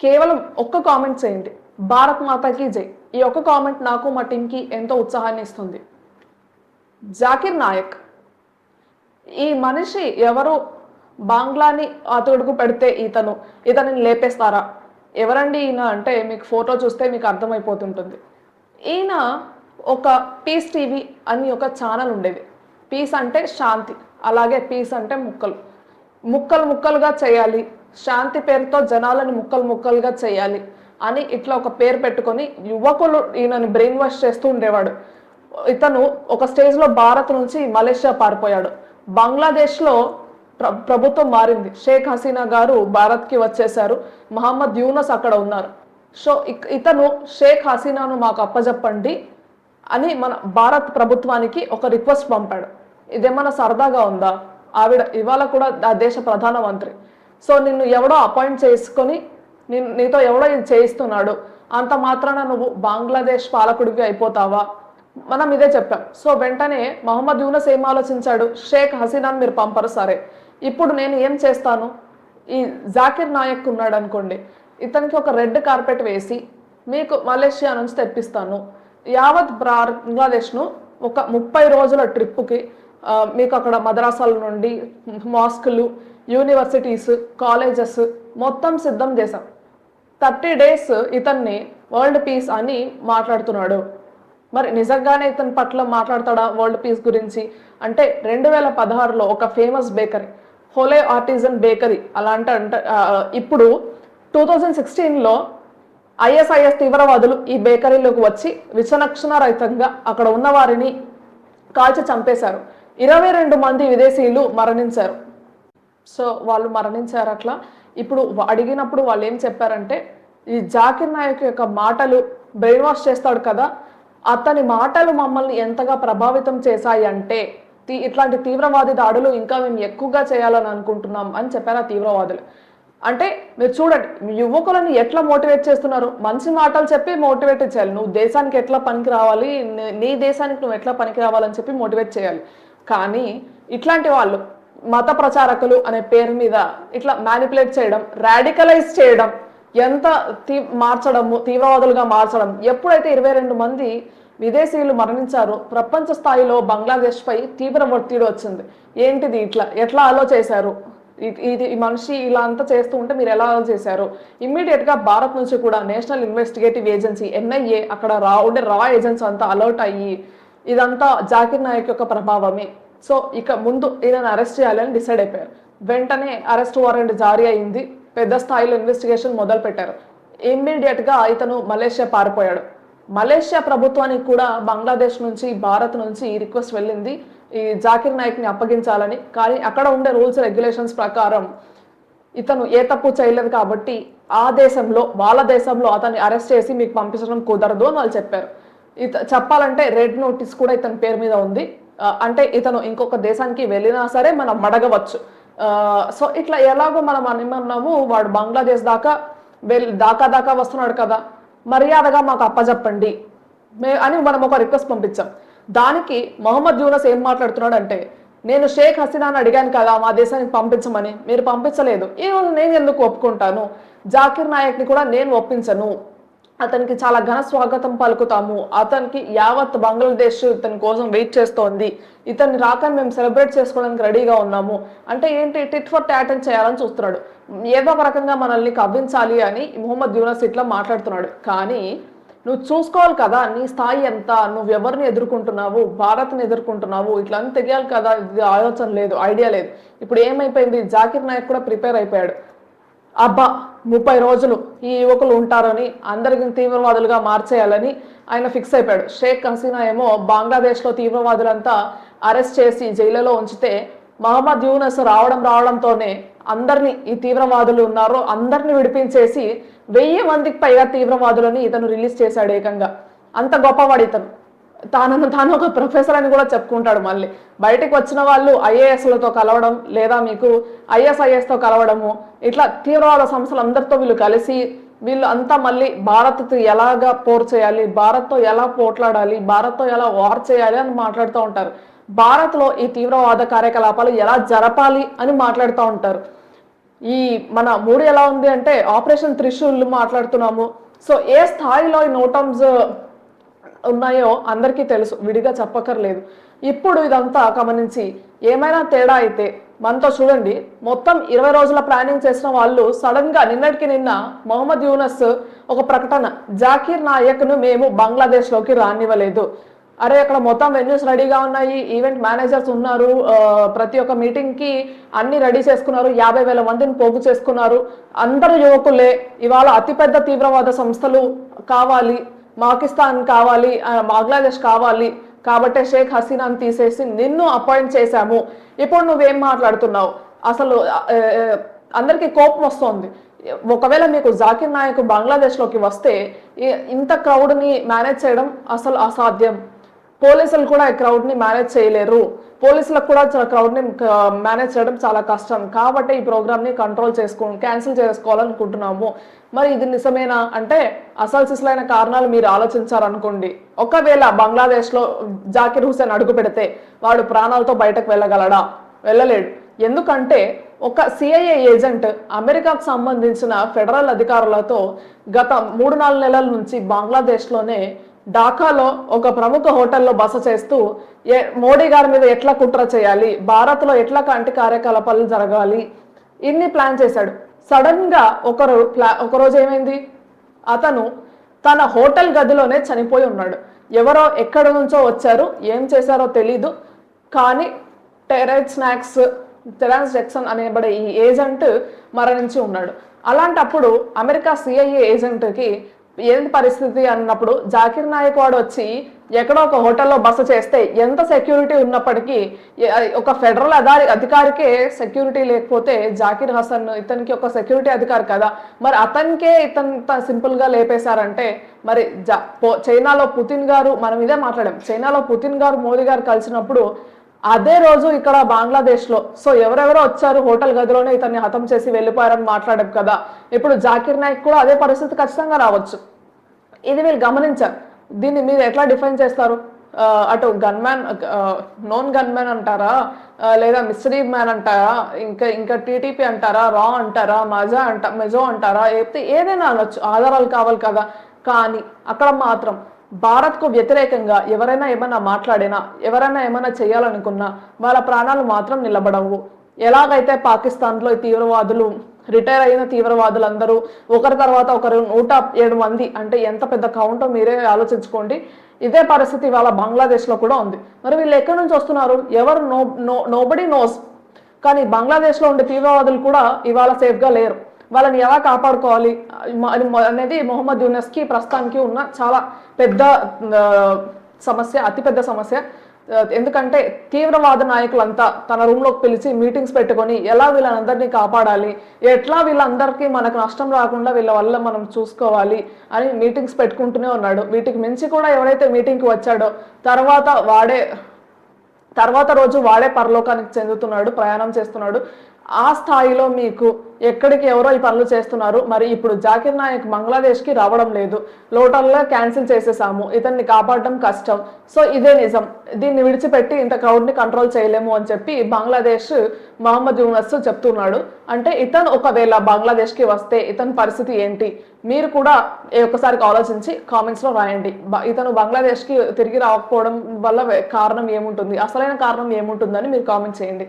కేవలం ఒక్క కామెంట్ చేయండి. భారత్ మాతాకి జై. ఈ ఒక్క కామెంట్ నాకు మా టీంకి ఎంతో ఉత్సాహాన్ని ఇస్తుంది. జాకిర్ నాయక్. ఈ మనిషి ఎవరు బాంగ్లాని అతడుకు పెడితే ఇతను ఇతనిని లేపేస్తారా? ఎవరండి ఈయన? అంటే మీకు ఫోటో చూస్తే మీకు అర్థమైపోతుంటుంది. ఈయన ఒక పీస్ టీవీ అని ఒక ఛానల్ ఉండేది. పీస్ అంటే శాంతి అలాగే పీస్ అంటే ముక్కలు. ముక్కలు ముక్కలుగా చేయాలి శాంతి పేరుతో జనాలను ముక్కలు ముక్కలుగా చేయాలి అని ఇట్లా ఒక పేరు పెట్టుకొని యువకులు ఈయనని బ్రెయిన్ వాష్ చేస్తూ ఉండేవాడు. ఇతను ఒక స్టేజ్లో భారత్ నుంచి మలేషియా పారిపోయాడు. బంగ్లాదేశ్లో ప్ర ప్రభుత్వం మారింది. షేక్ హసీనా గారు భారత్కి వచ్చేసారు మహమ్మద్ యూనస్ అక్కడ ఉన్నారు. సో ఇక్- ఇతను షేక్ హసీనాను మాకు అప్పజెప్పండి అని మన భారత్ ప్రభుత్వానికి ఒక రిక్వెస్ట్ పంపాడు. ఇదేమన్నా సరదాగా ఉందా? ఆవిడ ఇవాళ కూడా ఆ దేశ ప్రధానమంత్రి సో నిన్ను ఎవడో అపాయింట్ చేసుకొని నిన్ నీతో ఎవడో ఇది చేయిస్తున్నాడు. అంత మాత్రాన నువ్వు బంగ్లాదేశ్ పాలకుడివి అయిపోతావా? మనం ఇదే చెప్పాం. సో వెంటనే మహమ్మద్ యూనస్ ఏం ఆలోచించాడు? షేక్ హసీనాన్ మీరు పంపరు సరే. ఇప్పుడు నేను ఏం చేస్తాను? ఈ జాకిర్ నాయక్ ఉన్నాడు అనుకోండి. ఇతనికి ఒక రెడ్ కార్పెట్ వేసి మీకు మలేషియా నుంచి తెప్పిస్తాను. యావత్ బంగ్లాదేశ్ను ఒక ముప్పై రోజుల ట్రిప్పుకి మీకు అక్కడ మద్రాసాల నుండి మాస్కులు యూనివర్సిటీస్ కాలేజెస్ మొత్తం సిద్ధం చేశాం. థర్టీ డేస్ ఇతన్ని వరల్డ్ పీస్ అని మాట్లాడుతున్నాడు. మరి నిజంగానే ఇతని పట్ల మాట్లాడతాడా వరల్డ్ పీస్ గురించి? అంటే రెండు వేల పదహారులో ఒక famous bakery Holey artisan bakery అలాంటి అంటే ఇప్పుడు టూ థౌజండ్ సిక్స్టీన్లో ఐఎస్ఐఎస్ తీవ్రవాదులు ఈ బేకరీలోకి వచ్చి విచనక్షణ రహితంగా అక్కడ ఉన్న వారిని కాల్చి చంపేశారు. ఇరవై రెండు మంది విదేశీయులు మరణించారు. సో వాళ్ళు మరణించారు అట్లా. ఇప్పుడు అడిగినప్పుడు వాళ్ళు ఏం చెప్పారంటే ఈ జాకిర్ నాయక్ యొక్క మాటలు బ్రెయిన్ వాష్ చేస్తాడు కదా అతని మాటలు మమ్మల్ని ఎంతగా ప్రభావితం చేశాయి అంటే ఇట్లాంటి తీవ్రవాది దాడులు ఇంకా మేము ఎక్కువగా చేయాలని అనుకుంటున్నాం అని చెప్పారు ఆ తీవ్రవాదులు. అంటే మీరు చూడండి మీ యువకులను ఎట్లా మోటివేట్ చేస్తున్నారు? మంచి మాటలు చెప్పి మోటివేట్ చేయాలి. నువ్వు దేశానికి ఎట్లా పనికి రావాలి? నీ- నీ దేశానికి నువ్వు ఎట్లా పనికి రావాలని చెప్పి మోటివేట్ చేయాలి. కానీ ఇట్లాంటి వాళ్ళు మత ప్రచారకులు అనే పేరు మీద ఇట్లా మ్యానిపులేట్ చేయడం రాడికలైజ్ చేయడం ఎంత తీ మార్చడము తీవ్రవాదులుగా మార్చడం ఎప్పుడైతే ఇరవై రెండు మంది విదేశీయులు మరణించారో ప్రపంచ స్థాయిలో బంగ్లాదేశ్ పై తీవ్ర ఒత్తిడి వచ్చింది. ఏంటిది ఇట్లా? ఎట్లా అలో చేశారు ఇది ఈ మనిషి ఇలా అంతా చేస్తూ ఉంటే మీరు ఎలా చేశారు ఇమ్మీడియట్గా భారత్ నుంచి కూడా నేషనల్ ఇన్వెస్టిగేటివ్ ఏజెన్సీ ఎన్ఐఏ అక్కడ రా ఉండే రా ఏజెన్సీ అంతా అలర్ట్ అయ్యి ఇదంతా జాకిర్ నాయక్ యొక్క ప్రభావమే. సో ఇక ముందు ఈయనను అరెస్ట్ చేయాలని డిసైడ్ అయిపోయారు. వెంటనే అరెస్ట్ వారెంట్ జారీ అయింది. పెద్ద స్థాయిలో ఇన్వెస్టిగేషన్ మొదలు పెట్టారు ఇమ్మీడియట్గా ఇతను మలేషియా పారిపోయాడు. మలేషియా ప్రభుత్వానికి కూడా బంగ్లాదేశ్ నుంచి భారత్ నుంచి ఈ రిక్వెస్ట్ వెళ్ళింది. ఈ జాకిర్ నాయక్ని అప్పగించాలని. కానీ అక్కడ ఉండే రూల్స్ రెగ్యులేషన్స్ ప్రకారం ఇతను ఏ తప్పు చేయలేదు కాబట్టి ఆ దేశంలో వాళ్ళ దేశంలో అతన్ని అరెస్ట్ చేసి మీకు పంపించడం కుదరదు అని వాళ్ళు చెప్పారు. ఇత చెప్పాలంటే రెడ్ నోటీస్ కూడా ఇతని పేరు మీద ఉంది. అంటే ఇతను ఇంకొక దేశానికి వెళ్ళినా సరే మనం మడగవచ్చు సో ఇట్లా ఎలాగో మనం అనుకున్నాము వాడు బంగ్లాదేశ్ దాకా వెళ్ళి దాకా దాకా వస్తున్నాడు కదా. మర్యాదగా మాకు అప్పజెప్పండి. మే అని మనం ఒక రిక్వెస్ట్ పంపించాం. దానికి మొహమ్మద్ యూనస్ ఏం మాట్లాడుతున్నాడు అంటే నేను షేక్ హసీనాని అడిగాను కదా మా దేశానికి పంపించమని. మీరు పంపించలేదు. ఈ నేను ఎందుకు ఒప్పుకుంటాను? జాకిర్ నాయక్ని కూడా నేను ఒప్పించను. అతనికి చాలా ఘన స్వాగతం పలుకుతాము. అతనికి యావత్ బంగ్లాదేశ్ ఇతని కోసం వెయిట్ చేస్తోంది. ఇతన్ని రాకని మేము సెలబ్రేట్ చేసుకోవడానికి రెడీగా ఉన్నాము. అంటే ఏంటి టిట్ ఫర్ టాట్ అని చేయాలని చూస్తున్నాడు. ఏదో ఒక రకంగా మనల్ని కవ్వించాలి అని మొహమ్మద్ యూనస్ ఇట్లా మాట్లాడుతున్నాడు. కానీ నువ్వు చూసుకోవాలి కదా నీ స్థాయి ఎంత నువ్వు ఎవరిని ఎదుర్కొంటున్నావు భారత్ని ఎదుర్కొంటున్నావు ఇట్లా అని తెలియాలి కదా ఇది ఆలోచన లేదు ఐడియా లేదు. ఇప్పుడు ఏమైపోయింది? జాకిర్ నాయక్ కూడా ప్రిపేర్ అయిపోయాడు. అబ్బా ముప్పై రోజులు ఈ యువకులు ఉంటారని అందరికి తీవ్రవాదులుగా మార్చేయాలని ఆయన ఫిక్స్ అయిపోయాడు. షేక్ హసీనా ఏమో బంగ్లాదేశ్లో తీవ్రవాదులంతా అరెస్ట్ చేసి జైలులో ఉంచితే మహమ్మద్ యూనస్ రావడం రావడంతోనే అందరినీ ఈ తీవ్రవాదులు ఉన్నారో అందరిని విడిపించేసి వెయ్యి మందికి పైగా తీవ్రవాదులని ఇతను రిలీజ్ చేశాడు ఏకంగా. అంత గొప్పవాడు ఇతను. తాను తాను ఒక ప్రొఫెసర్ అని కూడా చెప్పుకుంటాడు మళ్ళీ. బయటికి వచ్చిన వాళ్ళు ఐఏఎస్లతో కలవడం లేదా మీకు ఐఎస్ఐఎస్తో కలవడము ఇట్లా తీవ్రవాద సంస్థలు అందరితో వీళ్ళు కలిసి వీళ్ళు అంతా మళ్ళీ భారత్తో ఎలాగా పోర్ చేయాలి భారత్తో ఎలా పోట్లాడాలి భారత్తో ఎలా వార్ చేయాలి అని మాట్లాడుతూ ఉంటారు. భారత్లో ఈ తీవ్రవాద కార్యకలాపాలు ఎలా జరపాలి అని మాట్లాడుతూ ఉంటారు. ఈ మన మూడు ఎలా ఉంది అంటే ఆపరేషన్ త్రిశూల్ మాట్లాడుతున్నాము. సో ఏ స్థాయిలో ఈ నోటమ్స్ ఉన్నాయో అందరికీ తెలుసు విడిగా చెప్పక్కర్లేదు. ఇప్పుడు ఇదంతా గమనించి ఏమైనా తేడా అయితే మనతో చూడండి. మొత్తం ఇరవై రోజుల ప్లానింగ్ చేసిన వాళ్ళు సడన్గా నిన్నటికి నిన్న మొహమ్మద్ యూనస్ ఒక ప్రకటన జాకీర్ నాయక్ను మేము బంగ్లాదేశ్లోకి రానివ్వలేదు. అరే అక్కడ మొత్తం వెన్యూస్ రెడీగా ఉన్నాయి ఈవెంట్ మేనేజర్స్ ఉన్నారు ప్రతి ఒక్క మీటింగ్కి అన్ని రెడీ చేసుకున్నారు యాభై వేల మందిని పోగు చేసుకున్నారు. అందరు యువకులే ఇవాళ అతిపెద్ద తీవ్రవాద సంస్థలు కావాలి. పాకిస్తాన్ కావాలి బంగ్లాదేశ్ కావాలి కాబట్టే షేక్ హసీనాని తీసేసి నిన్ను అపాయింట్ చేశాము. ఇప్పుడు నువ్వేం మాట్లాడుతున్నావు? అసలు అందరికి అందరికీ కోపం వస్తోంది. ఒకవేళ మీకు జాకిర్ నాయక్ బంగ్లాదేశ్లోకి వస్తే ఇంత క్రౌడ్ని మేనేజ్ చేయడం అసలు అసాధ్యం. పోలీసులు కూడా ఈ క్రౌడ్ని మేనేజ్ చేయలేరు. పోలీసులకు కూడా క్రౌడ్ని మేనేజ్ చేయడం చాలా కష్టం. కాబట్టి ఈ ప్రోగ్రామ్ని కంట్రోల్ చేసుకో క్యాన్సిల్ చేసుకోవాలనుకుంటున్నాము. మరి ఇది నిజమేనా? అంటే అసల్సిస్లైన కారణాలు మీరు ఆలోచించారనుకోండి. ఒకవేళ బంగ్లాదేశ్లో జాకిర్ హుసేన్ అడుగు పెడితే వాడు ప్రాణాలతో బయటకు వెళ్ళగలడా? వెళ్ళలేడు. ఎందుకంటే ఒక సిఐఏ ఏజెంట్ అమెరికాకు సంబంధించిన ఫెడరల్ అధికారులతో గత మూడు నాలుగు నెలల నుంచి బంగ్లాదేశ్లోనే ఢాకాలో ఒక ప్రముఖ హోటల్లో బస చేస్తూ ఏ- మోడీ గారి మీద ఎట్లా కుట్ర చేయాలి? భారత్లో ఎట్లా కంటి కార్యకలాపాలు జరగాలి? ఇన్ని ప్లాన్ చేశాడు. సడన్గా ఒకరు ప్లా ఒకరోజు ఏమైంది? అతను తన హోటల్ గదిలోనే చనిపోయి ఉన్నాడు. ఎవరో ఎక్కడి నుంచో వచ్చారు ఏం చేశారో తెలీదు. కానీ టెరైట్ స్నాక్స్ టెరాన్స్ జెక్సన్ అనేబడే ఈ ఏజెంట్ మరణించి ఉన్నాడు. అలాంటప్పుడు అమెరికా సిఐఏ ఏజెంట్కి ఏంటి పరిస్థితి అన్నప్పుడు జాకిర్ నాయక్ వాడు వచ్చి ఎక్కడో ఒక హోటల్లో బస చేస్తే ఎంత సెక్యూరిటీ ఉన్నప్పటికీ ఒక ఫెడరల్ అధారి అధికారికే సెక్యూరిటీ లేకపోతే జాకిర్ హసన్ ఇతనికి ఒక సెక్యూరిటీ అధికారి కదా. మరి అతనికే ఇతను సింపుల్గా లేపేశారంటే మరి జా చైనాలో పుతిన్ గారు మనం ఇదే మాట్లాడాం చైనాలో పుతిన్ గారు మోదీ గారు కలిసినప్పుడు అదే రోజు ఇక్కడ బంగ్లాదేశ్లో సో ఎవరెవరో వచ్చారు హోటల్ గదిలోనే ఇతన్ని హతం చేసి వెళ్ళిపోయారని మాట్లాడాం కదా. ఇప్పుడు జాకిర్ నాయక్ కూడా అదే పరిస్థితి ఖచ్చితంగా రావచ్చు. ఇది మీరు గమనించారు. దీన్ని మీరు ఎట్లా డిఫైన్ చేస్తారు? అటు gunman known gunman అంటారా లేదా మిస్టరీ మ్యాన్ అంటారా? ఇంకా ఇంకా టీటీపీ అంటారా? రా అంటారా? మజా అంట మెజో అంటారా? ఏదైనా అనొచ్చు. ఆధారాలు కావాలి కదా. కానీ అక్కడ మాత్రం భారత్కు వ్యతిరేకంగా ఎవరైనా ఏమైనా మాట్లాడినా ఎవరైనా ఏమైనా చేయాలనుకున్నా వాళ్ళ ప్రాణాలు మాత్రం నిలబడవు. ఎలాగైతే పాకిస్తాన్లో ఈ తీవ్రవాదులు రిటైర్ అయిన తీవ్రవాదులందరూ ఒకరి తర్వాత ఒకరు నూట ఏడు మంది అంటే ఎంత పెద్ద కౌంటో మీరే ఆలోచించుకోండి. ఇదే పరిస్థితి ఇవాళ బంగ్లాదేశ్లో కూడా ఉంది. మరి వీళ్ళు ఎక్కడి నుంచి వస్తున్నారు? ఎవరు నో నో నోబడి నోస్ కానీ బంగ్లాదేశ్లో ఉండే తీవ్రవాదులు కూడా ఇవాళ సేఫ్గా లేరు. వాళ్ళని ఎలా కాపాడుకోవాలి? అనేది మొహమ్మద్ యూనస్కి ప్రస్తుతానికి ఉన్న చాలా పెద్ద సమస్య అతిపెద్ద సమస్య. ఎందుకంటే తీవ్రవాద నాయకులంతా తన రూమ్లోకి పిలిచి మీటింగ్స్ పెట్టుకొని ఎలా వీళ్ళందరినీ కాపాడాలి? ఎట్లా వీళ్ళందరికీ మనకు నష్టం రాకుండా వీళ్ళ వల్ల మనం చూసుకోవాలి? అని మీటింగ్స్ పెట్టుకుంటూనే ఉన్నాడు. వీటికి మించి కూడా ఎవరైతే మీటింగ్కి వచ్చాడో తర్వాత వాడే తర్వాత రోజు వాడే పరలోకానికి చెందుతున్నాడు ప్రయాణం చేస్తున్నాడు. ఆ స్థాయిలో మీకు ఎక్కడికి ఎవరో ఈ పనులు చేస్తున్నారు. మరి ఇప్పుడు జాకిర్ నాయక్ బంగ్లాదేశ్కి రావడం లేదు. లోటల్లో క్యాన్సిల్ చేసేసాము. ఇతన్ని కాపాడడం కష్టం. సో ఇదే నిజం. దీన్ని విడిచిపెట్టి ఇంత క్రౌడ్ని కంట్రోల్ చేయలేము అని చెప్పి బంగ్లాదేశ్ మహమ్మద్ యూనస్ చెప్తున్నాడు. అంటే ఇతను ఒకవేళ బంగ్లాదేశ్కి వస్తే ఇతని పరిస్థితి ఏంటి? మీరు కూడా ఒకసారి ఆలోచించి కామెంట్స్లో రాయండి. ఇతను బంగ్లాదేశ్కి తిరిగి రాకపోవడం వల్ల కారణం ఏముంటుంది? అసలైన కారణం ఏముంటుందని మీరు కామెంట్ చేయండి.